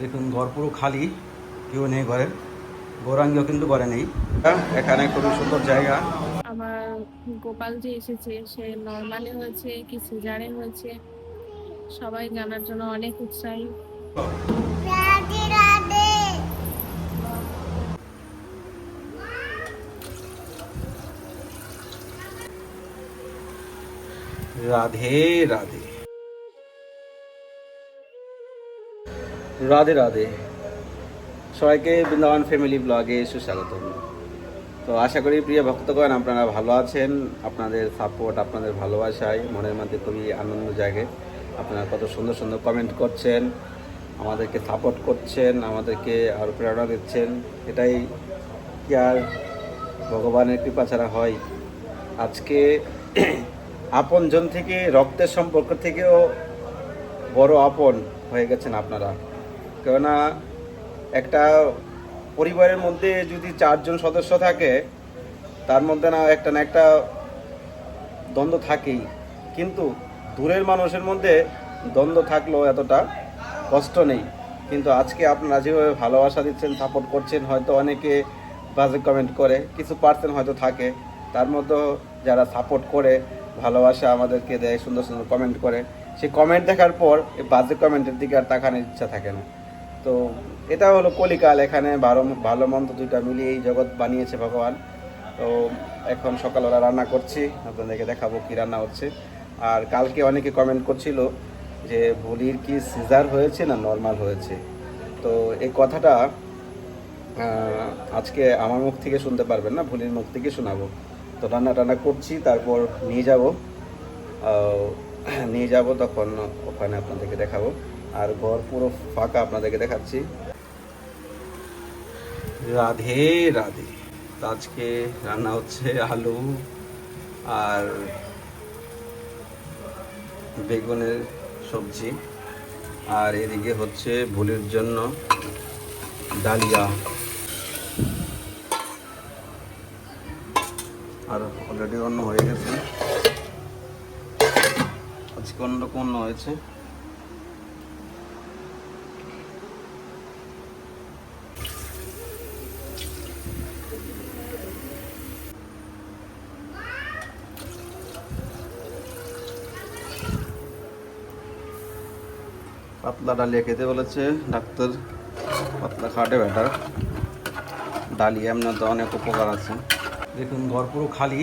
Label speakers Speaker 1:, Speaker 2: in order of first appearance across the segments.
Speaker 1: দেখুন ঘর পুরো খালি কেউ নেই ঘরের। গৌরাঙ্গীও কিন্তু ঘরে নেই। এখানে খুবই সুন্দর জায়গা।
Speaker 2: আমার গোপাল যে এসেছে সে নর্মালি হয়েছে কি সিজারে হয়েছে সবাই জানার জন্য অনেক উৎসাহী।
Speaker 3: রাধে রাধে।
Speaker 1: রাধে রাধে। সবাইকে বৃন্দাবন ফ্যামিলি ব্লগে সুস্বাগত তো আশা করি প্রিয় ভক্তগণ, আপনারা ভালো আছেন। আপনাদের সাপোর্ট আপনাদের ভালোবাসায়, মনের মধ্যে খুবই আনন্দ জাগে। আপনারা কত সুন্দর সুন্দর কমেন্ট করছেন, আমাদেরকে সাপোর্ট করছেন, আমাদেরকে আরও প্রেরণা দিচ্ছেন। এটাই কি আর ভগবানের কৃপা ছাড়া হয়? আজকে আপনজন থেকে, রক্তের সম্পর্ক থেকেও বড় আপন হয়ে গেছেন আপনারা। কেননা একটা পরিবারের মধ্যে যদি চারজন সদস্য থাকে, তার মধ্যে না একটা না একটা দ্বন্দ্ব থাকেই। কিন্তু দূরের মানুষের মধ্যে দ্বন্দ্ব থাকলেও এতটা কষ্ট নেই। কিন্তু আজকে আপনারা যেভাবে ভালোবাসা দিচ্ছেন সাপোর্ট করছেন, হয়তো অনেকে বাজে কমেন্ট করে, কিছু পার্সেন্ট হয়তো থাকে। তার মধ্যে যারা সাপোর্ট করে, ভালোবাসা আমাদেরকে দেয়, সুন্দর সুন্দর কমেন্ট করে, সেই কমেন্ট দেখার পর এই বাজে কমেন্টের দিকে আর তাকানোর ইচ্ছা থাকে না। তো এটা হলো কলিকাল, এখানে ভালো ভালো মন্দ দুইটা মিলিয়ে এই জগৎ বানিয়েছে ভগবান। তো এখন সকালবেলা রান্না করছি, আপনাদেরকে দেখাবো কি রান্না হচ্ছে। আর কালকে অনেকে কমেন্ট করছিল যে ভুলির কি সিজার হয়েছে না নর্মাল হয়েছে? তো এই কথাটা আজকে আমার মুখ থেকে শুনতে পারবেন না, ভুলির মুখ থেকে শোনাবো। তো রান্না টান্না করছি, তারপর নিয়ে যাব। নিয়ে যাব, তখন ওখানে আপনাদেরকে দেখাবো। আর ঘর পুরো ফাঁকা আপনাদেরকে দেখাচ্ছি। রাধে রাধে। আজকে রান্না হচ্ছে আলু আর বেগুনের সবজি। আর এদিকে হচ্ছে ভুলের জন্য ডালিয়া। আর অলরেডি অন্য হয়ে গেছে। আজকে অন্যরকম অন্য হয়েছে। পাতলা ডালিয়া খেতে বলেছে। ডাক্তার, পাতলা খাটে ব্যাটার ডালিয়া এমনি তো অনেক উপকার আছে। দেখুন, ঘর পুরো খালি,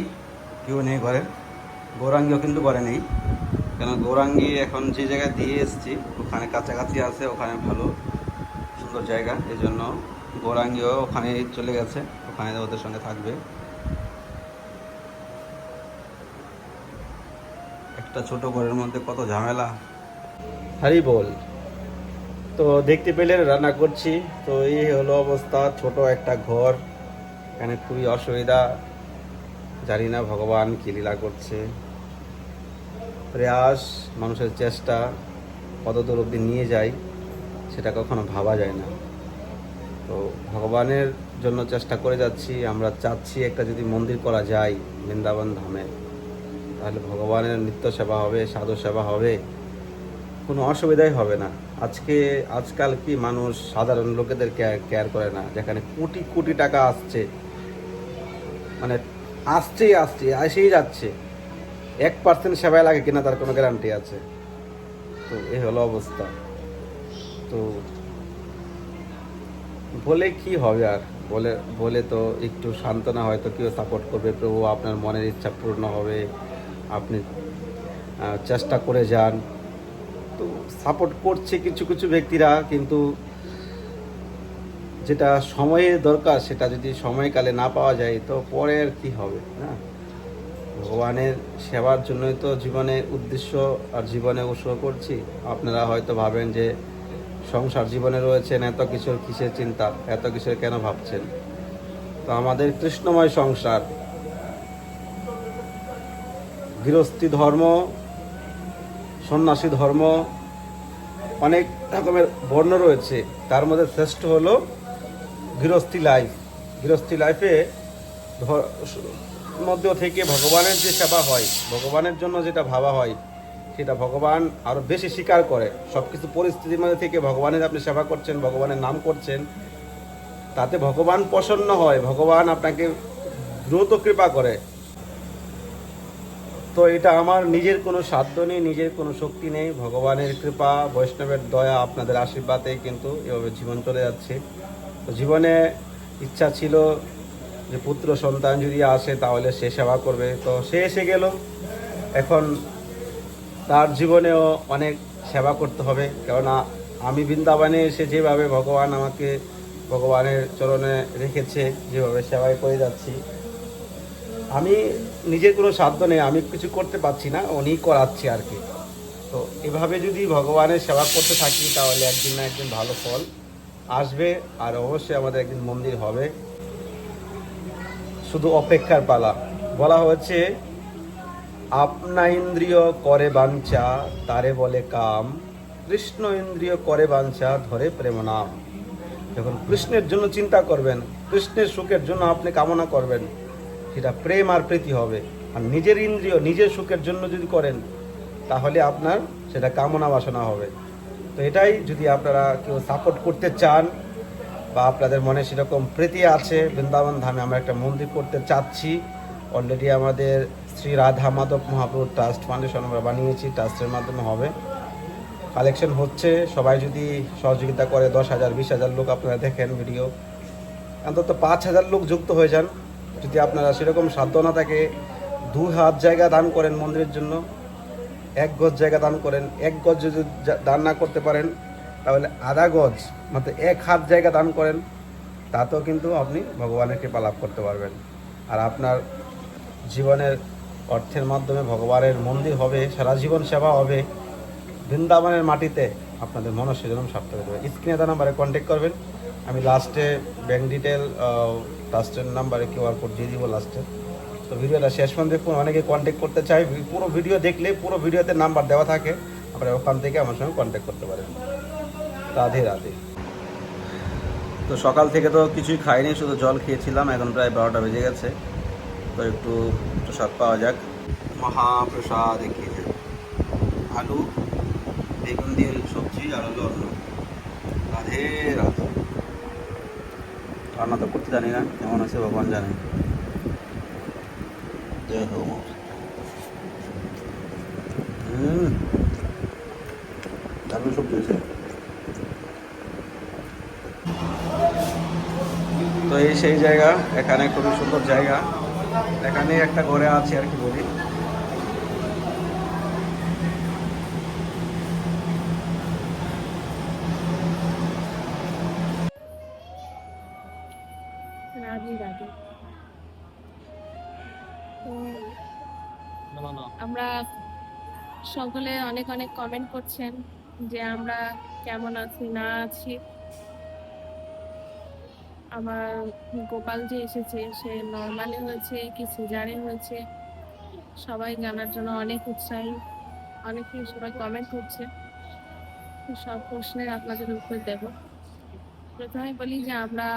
Speaker 1: কেউ নেই ঘরে। গৌরাঙ্গিও কিন্তু ঘরে নেই। কেন, গৌরাঙ্গি এখন যে জায়গায় দিয়ে এসেছি, ওখানে কাছাকাছি আছে, ওখানে ভালো, সুন্দর জায়গা। এই জন্য গৌরাঙ্গিও ওখানে চলে গেছে, ওখানে ওদের সঙ্গে থাকবে। একটা ছোট ঘরের মধ্যে কত ঝামেলা। হারি বল। তো দেখতে পেলেন রান্না করছি। তো এই হলো অবস্থা, ছোট একটা ঘর। এখানে খুবই অসুবিধা। জানি না ভগবান কি লীলা করছে। প্রয়াস, মানুষের চেষ্টা কত দূর অব্দি নিয়ে যায় সেটা কখনো ভাবা যায় না। তো ভগবানের জন্য চেষ্টা করে যাচ্ছি। আমরা চাচ্ছি একটা যদি মন্দির করা যায় বৃন্দাবন ধামে, তাহলে ভগবানের নিত্য সেবা হবে, সাধু সেবা হবে। কোনো অসুবিধাই হবে না। আজকে, আজকাল কি মানুষ সাধারণ লোকেদের কেয়ার করে না? যেখানে কোটি কোটি টাকা আসছে। মানে আসছেই আসছে, আসেই যাচ্ছে। এক পার্সেন্ট সেবায় লাগে কিনা তার কোনো গ্যারান্টি আছে। তো এই হলো অবস্থা। তো বলে কি হবে আর? বলে বলে তো একটু সান্ত্বনা হয়তো কেউ সাপোর্ট করবে, প্রভু আপনার মনের ইচ্ছা পূর্ণ হবে। আপনি চেষ্টা করে যান। তো সাপোর্ট করছে কিছু কিছু ব্যক্তিরা, কিন্তু যেটা সময়ে দরকার, সেটা যদি সময়কালে না পাওয়া যায়, তো পরে আর কি হবে, না? ভগবানের সেবার জন্যই তো জীবনে উদ্দেশ্য আর জীবনে উৎসর্গ করছি। আপনারা হয়তো ভাবেন যে সংসার জীবনে রয়েছেন, এত কিছুর কিসের চিন্তা, এত কিছুর কেন ভাবছেন? তো আমাদের কৃষ্ণময় সংসার, গৃহস্থী ধর্ম, সন্ন্যাসী ধর্ম অনেক রকমের বর্ণ রয়েছে। তার মধ্যে শ্রেষ্ঠ হলো গৃহস্থী লাইফ। গৃহস্থী লাইফে মধ্য থেকে ভগবানের যে সেবা হয়, ভগবানের জন্য যেটা ভাবা হয়, সেটা ভগবান আরও বেশি স্বীকার করে। সব কিছু পরিস্থিতির মধ্যে থেকে ভগবানের আপনি সেবা করছেন, ভগবানের নাম করছেন, তাতে ভগবান প্রসন্ন হয়, ভগবান আপনাকে দ্রুত কৃপা করে। তো এটা আমার নিজের কোনো সাধ্য নেই, নিজের কোনো শক্তি নেই। ভগবানের কৃপা, বৈষ্ণবের দয়া আপনাদের আশীর্বাদে কিন্তু এভাবে জীবন চলে যাচ্ছে। তো জীবনে ইচ্ছা ছিল যে পুত্র সন্তান যদি আসে তাহলে সে সেবা করবে। তো সে এসে গেল। এখন তার জীবনেও অনেক সেবা করতে হবে। কেননা আমি বৃন্দাবনে এসে যেভাবে ভগবান আমাকে ভগবানের চরণে রেখেছে, যেভাবে সেবায় করে যাচ্ছি আমি নিজের কোনো সাধ্য নেই, আমি কিছু করতে পারছি না উনি করাচ্ছে আর কি। তো এভাবে যদি ভগবানের সেবা করতে থাকি, তাহলে একদিন না একদিন ভালো ফল আসবে, আর অবশ্যই আমাদের একদিন মন্দির হবে। শুধু অপেক্ষার পালা। বলা হচ্ছে আপনা ইন্দ্রিয় করে বাঞ্ছা, তারে বলে কাম। কৃষ্ণ ইন্দ্রিয় করে বাঞ্ছা, ধরে প্রেম নাম। যখন কৃষ্ণের জন্য চিন্তা করবেন, কৃষ্ণের সুখের জন্য আপনি কামনা করবেন সেটা প্রেম আর প্রীতি হবে। আর নিজের ইন্দ্রিয়, নিজের সুখের জন্য যদি করেন, তাহলে আপনার সেটা কামনা বাসনা হবে। তো এটাই যদি আপনারা কেউ সাপোর্ট করতে চান বা আপনাদের মনে সেরকম প্রীতি আছে, বৃন্দাবন ধামে আমরা একটা মন্দির করতে চাচ্ছি। অলরেডি আমাদের শ্রী রাধা মাধব মহাপ্রভু ট্রাস্ট ফাউন্ডেশন আমরা বানিয়েছি ট্রাস্টের মাধ্যমে হবে। কালেকশন হচ্ছে। সবাই যদি সহযোগিতা করে, দশ হাজার, বিশ হাজার লোক আপনারা দেখেন ভিডিও অন্তত পাঁচ হাজার লোক যুক্ত হয়ে যান। যদি আপনারা সেরকম সাধ্য না থাকে, দু হাত জায়গা দান করেন মন্দিরের জন্য, এক গজ জায়গা দান করেন, এক গজ যদি দান না করতে পারেন, তাহলে আধা গজ মানে এক হাত জায়গা দান করেন, তাতেও কিন্তু আপনি ভগবানের কৃপা লাভ করতে পারবেন। আর আপনার জীবনের অর্থের মাধ্যমে ভগবানের মন্দির হবে, সারা জীবন সেবা হবে, বৃন্দাবনের মাটিতে আপনাদের মনস্য জন্ম সার্থক যাবে। স্ক্রিনে দেওয়া নাম্বারে কন্ট্যাক্ট করবেন। আমি লাস্টে ব্যাংক ডিটেল ট্রাস্টের নাম্বারে কিউআর কোড দিয়ে দিব লাস্টে তো ভিডিওটা শেষ পর্যন্ত দেখুন, অনেকে কন্ট্যাক্ট করতে চাই পুরো ভিডিও দেখলে, পুরো ভিডিওতে নাম্বার দেওয়া থাকে। আপনারা ওখান থেকে আমার সঙ্গে কন্ট্যাক্ট করতে পারেন। রাধে রাধে। তো সকাল থেকে তো কিছুই খাইনি, শুধু জল খেয়েছিলাম। এখন প্রায় বারোটা বেজে গেছে। তো একটু প্রসাদ পাওয়া যাক। মহাপ্রসাদ খেয়ে আলু, বেগুন দিয়ে সবজি, আর হলো রাধে রাধে। রান্না তো করতে জানি না কেমন আছে ভগবান জানে। জয় হো হুম। দারুণ সবজি হয়েছে তো এই সেই জায়গা এখানে খুবই সুন্দর জায়গা। এখানে একটা ঘরে আছে আর কি বলি।
Speaker 2: সকলে অনেক অনেক কমেন্ট করছেন যে আমরা কেমন আছি, না আছি। আমার গোপাল যে এসেছে, সে নর্মালি হয়েছে, কি সিজারে হয়েছে। সবাই জানার জন্য অনেক উৎসাহী অনেকেই সবাই কমেন্ট করছে। সব প্রশ্নের আপনাদের উত্তর দেব। প্রথমে বলি যে আমরা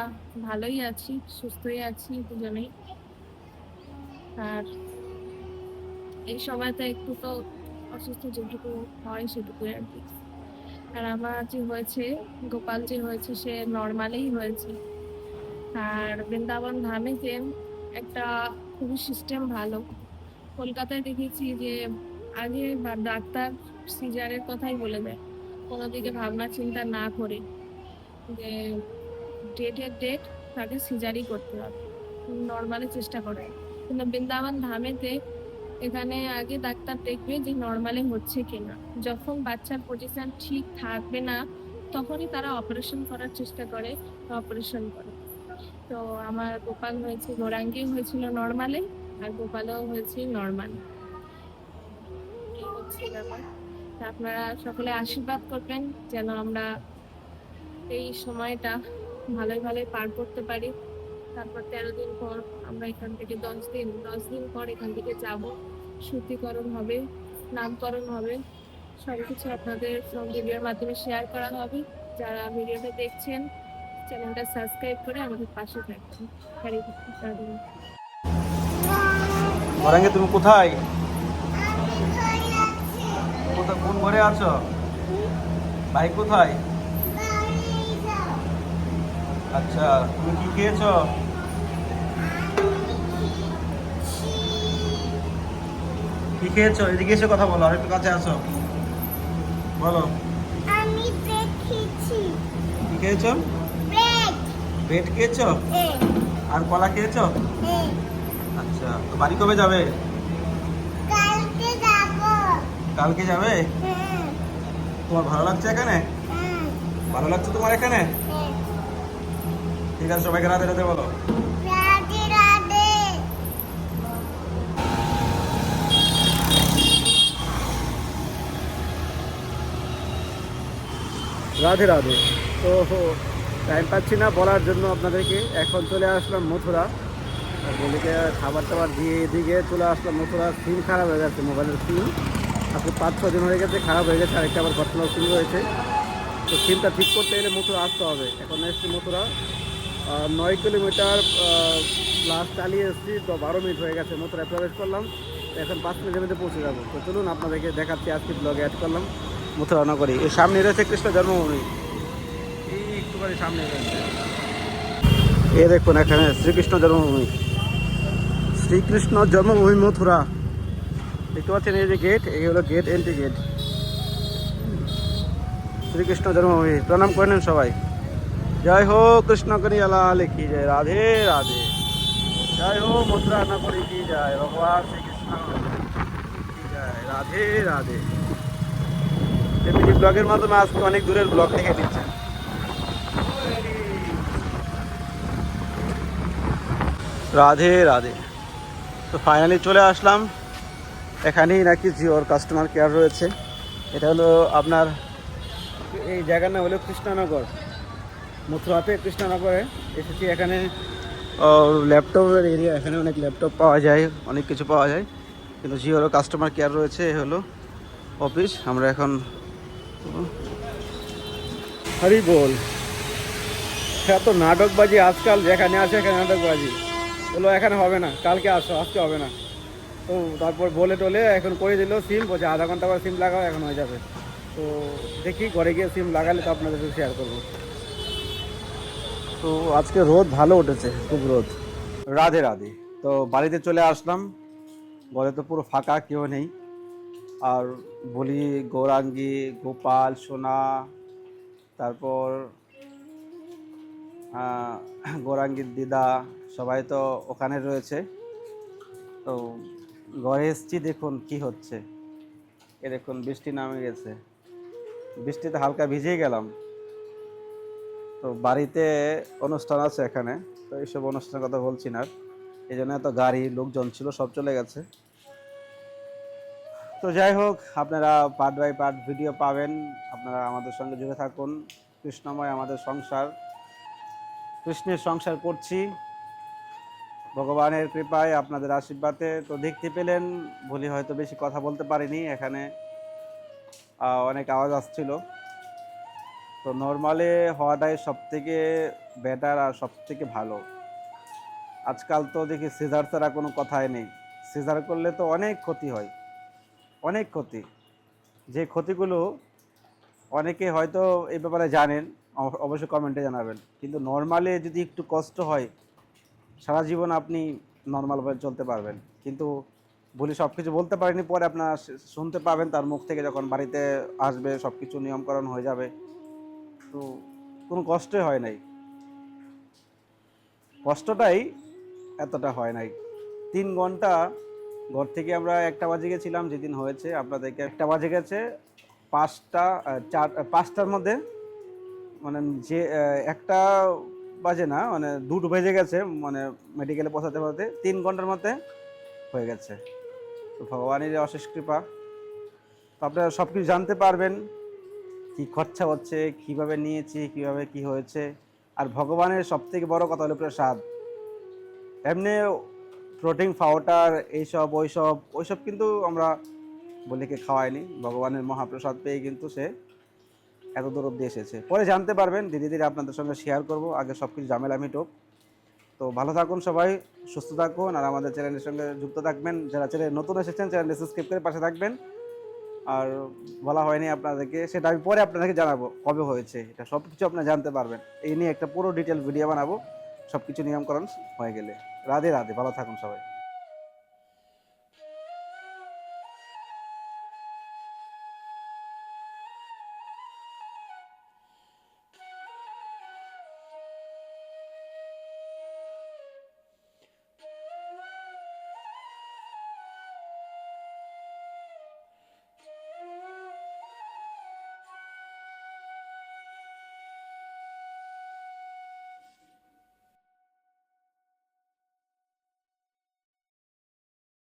Speaker 2: ভালোই আছি, সুস্থই আছি দুজনেই। আর এই সময়তে একটু তো অসুস্থ যেটুকু হয় সেটুকুই আর কি। আর আমার যে হয়েছে, গোপাল যে হয়েছে, সে নর্মালেই হয়েছে। আর বৃন্দাবন ধামে যে একটা খুবই সিস্টেম ভালো। কলকাতায় দেখেছি যে আগে ডাক্তার সিজারের কথাই বলে দেয় কোনো দিকে ভাবনা চিন্তা না করে যে ডেটের ডেট তাকে সিজারই করতে হবে। নর্মালি চেষ্টা করে। কিন্তু বৃন্দাবন ধামেতে এখানে আগে ডাক্তার দেখবে যে নর্মালি হচ্ছে কিনা। যখন বাচ্চার পজিশন ঠিক থাকবে না, তখনই তারা অপারেশন করার চেষ্টা করে অপারেশন করে। তো আমার গোপাল হয়েছে গোরাঙ্গি হয়েছিল নর্মালে আর গোপালও হয়েছে নর্মাল আপনারা সকলে আশীর্বাদ করবেন যেন আমরা এই সময়টা ভালোই ভালোই পার করতে পারি। তারপর তেরো দিন পর আমরা এখান থেকে দশ দিন দশ দিন পর এখান থেকে যাব। শুদ্ধিকরণ হবে নামকরণ হবে। সব কিছু আপনাদের ভিডিওর মাধ্যমে শেয়ার করা হবে। যারা ভিডিওটা দেখছেন চ্যানেলটা সাবস্ক্রাইব করে আমাদের পাশে থাকবেন।
Speaker 1: মরাঙ্গে তুমি কোথায়? ঘরে আছো। ভাই কোথায়? আচ্ছা তুমি কি খেয়েছো? কি খেয়েছো? এদিকে এসে কথা বলো আর একটু কাছে আসো। বলো।
Speaker 3: আমি দেখেছি
Speaker 1: কি খেয়েছো?
Speaker 3: ব্রেড
Speaker 1: ব্রেড খেয়েছো? আর কলা খেয়েছো? আচ্ছা তো বাড়ি কবে যাবে?
Speaker 3: কালকে যাব।
Speaker 1: কালকে যাবে?
Speaker 3: হ্যাঁ।
Speaker 1: তোমার ভালো লাগছে এখানে?
Speaker 3: হ্যাঁ।
Speaker 1: ভালো লাগছে তোমার এখানে?
Speaker 3: হ্যাঁ।
Speaker 1: ঠিক আছে সবাইকে রাতে রাতে বলো।
Speaker 3: রাধে রাধে।
Speaker 1: তো টাইম পাচ্ছি না বলার জন্য আপনাদেরকে। এখন চলে আসলাম মথুরা। বলিকে খাবার টাবার দিয়ে এদিকে চলে আসলাম মথুরা। সিম খারাপ হয়ে গেছে মোবাইলের সিম আজকে পাঁচ ছ দিন হয়ে গেছে, খারাপ হয়ে গেছে। আরেকটা আবার পার্সোনাল সিম রয়েছে। তো সিমটা ঠিক করতে গেলে মথুরা আসতে হবে। এখন এসছি মথুরা। নয় কিলোমিটার প্লাস চালিয়ে এসেছি, তো বারো মিনিট হয়ে গেছে। মথুরায় প্রবেশ করলাম। এখন পাঁচ মিনিটের মধ্যে পৌঁছে যাব। তো চলুন আপনাদেরকে দেখাচ্ছি, আজকে ব্লগে অ্যাড করলাম। মথুরা নগরী এর সামনে রয়েছে কৃষ্ণ জন্মভূমি। এই একটুখানি সামনে রয়েছে। এ দেখুন এখানে শ্রীকৃষ্ণ জন্মভূমি। শ্রীকৃষ্ণ জন্মভূমি মথুরা। দেখতে পাচ্ছেন এই যে গেট এই হলো গেট এন্ট্রি গেট শ্রীকৃষ্ণ জন্মভূমি। প্রণাম করে নেন সবাই। জয় হো কৃষ্ণ করিয়ালা লিখি জয়। রাধে রাধে। জয় হো মথুরা নগরী কি জয়। ভগবান শ্রীকৃষ্ণ। কি জয়। রাধে রাধে। এমনি ব্লগের মাধ্যমে আজকে অনেক দূরের ব্লগ দেখে দিচ্ছে রাধে রাধে। তো ফাইনালি চলে আসলাম। এখানেই নাকি জিওর কাস্টমার কেয়ার রয়েছে। এটা হলো আপনার এই জায়গার নাম হলো কৃষ্ণনগর। মথুরাতে কৃষ্ণনগরে এসেছি। এখানে ল্যাপটপের এরিয়া এখানে অনেক ল্যাপটপ পাওয়া যায়, অনেক কিছু পাওয়া যায়। কিন্তু জিওর কাস্টমার কেয়ার রয়েছে। হলো অফিস আমরা এখন হরি বল। এত নাটকবাজি আজকাল যেখানে আছে এখানে নাটকবাজি বলল, এখানে হবে না, কালকে আসো, আজকে হবে না। তো তারপর বলে টলে এখন করে দিল সিম, বলছে, আধা ঘণ্টা পর সিম লাগাও, এখন হয়ে যাবে। তো দেখি ঘরে গিয়ে সিম লাগালে তো আপনাদের সাথে শেয়ার করব। তো আজকে রোদ ভালো উঠেছে, খুব রোদ। রাধে রাধে। তো বাড়িতে চলে আসলাম। ঘরে তো পুরো ফাঁকা, কেউ নেই। আর বলি, গৌরাঙ্গী, গোপাল, সোনা তারপর গৌরাঙ্গীর দিদা, সবাই তো ওখানে রয়েছে। তো ঘরে এসছি, দেখুন কি হচ্ছে। এ দেখুন, বৃষ্টি নামে গেছে। বৃষ্টিতে হালকা ভিজেই গেলাম। তো বাড়িতে অনুষ্ঠান আছে এখানে, তো এইসব অনুষ্ঠানের কথা বলছি না এই জন্য এত গাড়ি, লোকজন ছিল, সব চলে গেছে। তো যাই হোক, আপনারা পার্ট বাই পার্ট ভিডিও পাবেন। আপনারা আমাদের সঙ্গে জুড়ে থাকুন। কৃষ্ণময় আমাদের সংসার। কৃষ্ণের সংসার করছি। ভগবানের কৃপায় আপনাদের আশীর্বাদে তো দেখতে পেলেন। ভুলি হয়তো বেশি কথা বলতে পারিনি। এখানে অনেক আওয়াজ আসছিল। তো নর্মালে হওয়াটাই সব থেকে বেটার আর সব থেকে ভালো। আজকাল তো দেখি সিজার ছাড়া কোনো কথাই নেই। সিজার করলে তো অনেক ক্ষতি হয়। অনেক ক্ষতি। যে ক্ষতিগুলো অনেকে হয়তো এই ব্যাপারে জানেন অবশ্যই কমেন্টে জানাবেন। কিন্তু নর্মালে যদি একটু কষ্ট হয়, সারা জীবন আপনি নর্মালভাবে চলতে পারবেন। কিন্তু বলি সব কিছু বলতে পারেনি পরে আপনার শুনতে পাবেন তার মুখ থেকে যখন বাড়িতে আসবে সব কিছু নিয়মকরণ হয়ে যাবে। তো কোনো কষ্টই হয় নাই। কষ্টটাই এতটা হয় নাই। তিন ঘণ্টা ঘর থেকে আমরা একটা বাজে গেছিলাম, যেদিন হয়েছে, আপনাদেরকে একটা বাজে গেছে পাঁচটা চার পাঁচটার মধ্যে মানে যে একটা বাজে না মানে দুটো বেজে গেছে মানে মেডিকেলে পৌঁছাতে পৌঁছাতে তিন ঘণ্টার মধ্যে হয়ে গেছে। তো ভগবানের অশেষ কৃপা। তো আপনারা সব কিছু জানতে পারবেন, কি খরচা হচ্ছে, কীভাবে নিয়েছি, কীভাবে কি হয়েছে। আর ভগবানের সব থেকে বড় কথা হলো প্রসাদ। এমনি প্রোটিন পাউডার এইসব, ওইসব ওইসব কিন্তু আমরা বলিকে খাওয়ায়নি, ভগবানের মহাপ্রসাদ পেয়ে কিন্তু সে এত দূর অব্দি এসেছে। পরে জানতে পারবেন ধীরে ধীরে আপনাদের সঙ্গে শেয়ার করব, আগে সব কিছু ঝামেলা মিটুক। তো ভালো থাকুন সবাই, সুস্থ থাকুন, আর আমাদের চ্যানেলের সঙ্গে যুক্ত থাকবেন। যারা চ্যানেল নতুন এসেছেন চ্যানেলটি সাবস্ক্রাইব করে পাশে থাকবেন। আর বলা হয়নি আপনাদেরকে, সেটা আমি পরে আপনাদেরকে জানাব, কবে হয়েছে, এটা সব কিছু আপনারা জানতে পারবেন। এই নিয়ে একটা পুরো ডিটেল ভিডিও বানাবো সব কিছু নিয়মকরণ হয়ে গেলে। রাধে রাধে, ভালো থাকুন সবাই।